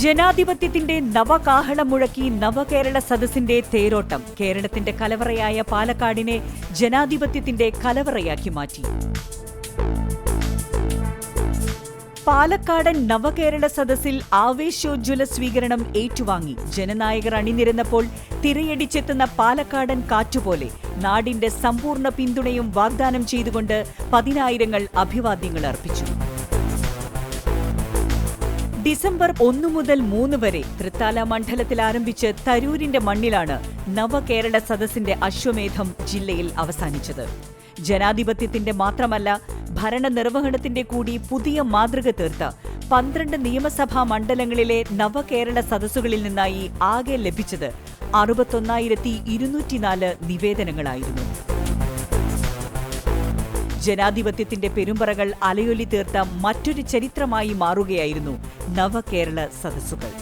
ജനാധിപത്യത്തിന്റെ നവകാഹളം മുഴക്കി നവകേരള സദസ്സിന്റെ തേരോട്ടം. കേരളത്തിന്റെ കലവറയായ പാലക്കാടിനെ ജനാധിപത്യത്തിന്റെ കലവറയാക്കി മാറ്റി. പാലക്കാടൻ നവകേരള സദസ്സിൽ ആവേശോജ്വല സ്വീകരണം ഏറ്റുവാങ്ങി. ജനനായകർ അണിനിരന്നപ്പോൾ തിരയടിച്ചെത്തുന്ന പാലക്കാടൻ കാറ്റുപോലെ നാടിന്റെ സമ്പൂർണ പിന്തുണയും വാഗ്ദാനം ചെയ്തുകൊണ്ട് പതിനായിരങ്ങൾ അഭിവാദ്യങ്ങൾ അർപ്പിച്ചു. ഡിസംബർ ഒന്നു മുതൽ മൂന്ന് വരെ തൃത്താല മണ്ഡലത്തിൽ ആരംഭിച്ച് തരൂരിന്റെ മണ്ണിലാണ് നവകേരള സദസ്സിന്റെ അശ്വമേധം ജില്ലയിൽ അവസാനിച്ചത്. ജനാധിപത്യത്തിന്റെ മാത്രമല്ല ഭരണനിർവഹണത്തിന്റെ കൂടി പുതിയ മാതൃക തീർത്ത് പന്ത്രണ്ട് നിയമസഭാ മണ്ഡലങ്ങളിലെ നവകേരള സദസ്സുകളിൽ നിന്നായി ആകെ ലഭിച്ചത് അറുപത്തൊന്നായിരത്തി ഇരുന്നൂറ്റിനാല് നിവേദനങ്ങളായിരുന്നു. ജനാധിപത്യത്തിന്റെ പെരുമ്പറകൾ അലയൊലി തീർത്ത മറ്റൊരു ചരിത്രമായി മാറുകയായിരുന്നു നവകേരള സദസ്സുകൾ.